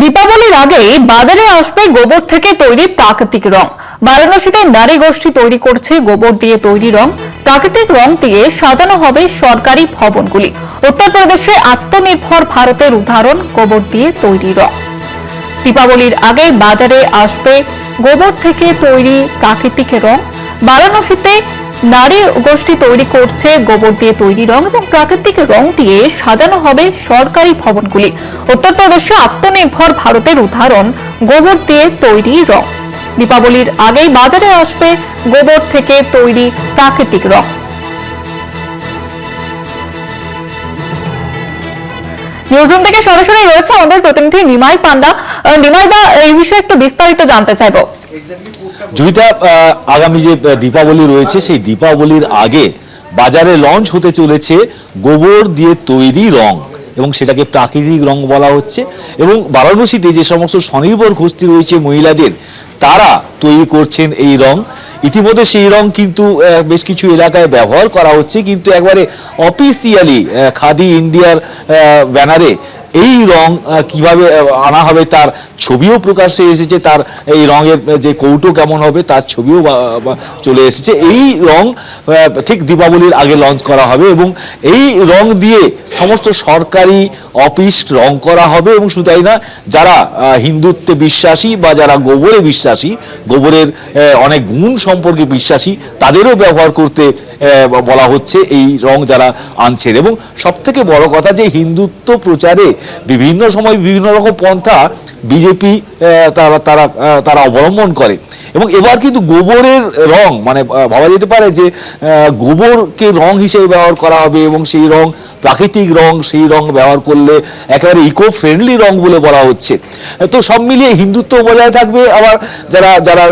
দীপাবলির আগে বাজারে আসবে গোবর থেকে তৈরি প্রাকৃতিক রং। বারাণসীতে নারী গোষ্ঠী তৈরি করছে গোবর দিয়ে তৈরি রং। প্রাকৃতিক রং দিয়ে সাজানো হবে সরকারি ভবনগুলি। উত্তরপ্রদেশে আত্মনির্ভর ভারতের উদাহরণ, গোবর দিয়ে তৈরি রং। দীপাবলির আগে বাজারে আসবে গোবর থেকে তৈরি প্রাকৃতিক রং। বারাণসীতে নারী গোষ্ঠী তৈরি করছে, গোবর দিয়ে তৈরি রং এবং প্রাকৃতিক রং দিয়ে সাজানো হবে সরকারি ভবনগুলি। উত্তরপ্রদেশে আত্মনির্ভর ভারতের উদাহরণ, গোবর দিয়ে তৈরি রং। দীপাবলির আগেই বাজারে আসবে গোবর থেকে তৈরি প্রাকৃতিক রং। নিউজরুম থেকে সরাসরি রয়েছে আমাদের প্রতিনিধি নিমাই পান্ডা। নিমাই দা, এই বিষয়ে একটু বিস্তারিত জানতে চাইব। জয়িতা আগামী যে দীপাবলি রয়েছে, সেই দীপাবলির আগে বাজারে লঞ্চ হতে চলেছে গোবর দিয়ে তৈরি রং এবং সেটাকে প্রাকৃতিক রং বলা হচ্ছে এবং বারাণসীতে যে সমস্ত স্বনির্ভর গোষ্ঠী রয়েছে মহিলাদের, তারা তৈরি করছেন এই রং। ইতিমধ্যে সেই রং কিন্তু বেশ কিছু এলাকায় ব্যবহার করা হচ্ছে, কিন্তু একবারে অফিসিয়ালি খাদি ইন্ডিয়ার ব্যানারে এই রং কীভাবে আনা হবে তার ছবিও প্রকাশ্যে এসেছে, তার এই রঙের যে কৌটো কেমন হবে, তার ছবিও চলে এসেছে। এই রং ঠিক দীপাবলির আগে লঞ্চ করা হবে এবং এই রং দিয়ে সমস্ত সরকারি অফিস রং করা হবে এবং শুধু তাই না, যারা হিন্দুত্বে বিশ্বাসী বা যারা গোবরে বিশ্বাসী, গোবরের অনেক গুণ সম্পর্কে বিশ্বাসী, তাদেরও ব্যবহার করতে বলা হচ্ছে এই রং যারা আনছেন। এবং সব থেকে বড় কথা যে হিন্দুত্ব প্রচারে বিভিন্ন সময় বিভিন্ন রকম পন্থা বিজেপি তারা তারা তারা অবলম্বন করে। এবং এবার কিন্তু গোবরের রং মানে ভাবা যেতে পারে যে গোবরকে রং হিসেবে ব্যবহার করা হবে এবং সেই রং প্রাকৃতিক রং, সেই রং ব্যবহার করলে একেবারে ইকো ফ্রেন্ডলি রং বলে বলা হচ্ছে। তো সব মিলিয়ে হিন্দুত্ব বজায় থাকবে, আবার যারা যারা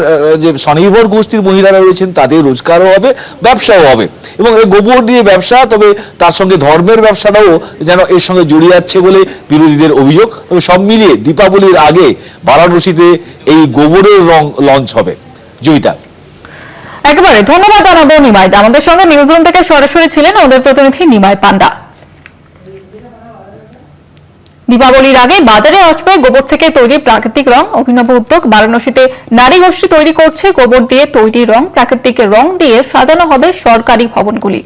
যে স্বনির্ভর গোষ্ঠীর মহিলারা রয়েছেন, তাদের রোজগারও হবে, ব্যবসাও হবে। এবং গোবর দিয়ে ব্যবসা, তবে তার সঙ্গে ধর্মের ব্যবসাটাও যেন এর সঙ্গে জড়িয়ে যাচ্ছে বলে বিরোধীদের অভিযোগ। তবে সব মিলিয়ে দীপাবলির আগে বারাণসীতে এই গোবরের রং লঞ্চ হবে। জয়িতা। একেবারে ধন্যবাদ জানাব নিমাই আমাদের সঙ্গে নিউজরুম থেকে সরাসরি ছিলেন আমাদের প্রতিনিধি নিমাই পান্ডা। দীপাবলির আগে বাজারে আসবে গোবর থেকে তৈরি প্রাকৃতিক রং। অভিনব উদ্যোগ, বারাণসীতে নারী গোষ্ঠী তৈরি করছে গোবর দিয়ে তৈরি রং। প্রাকৃতিক রং দিয়ে সাজানো হবে সরকারি ভবনগুলি।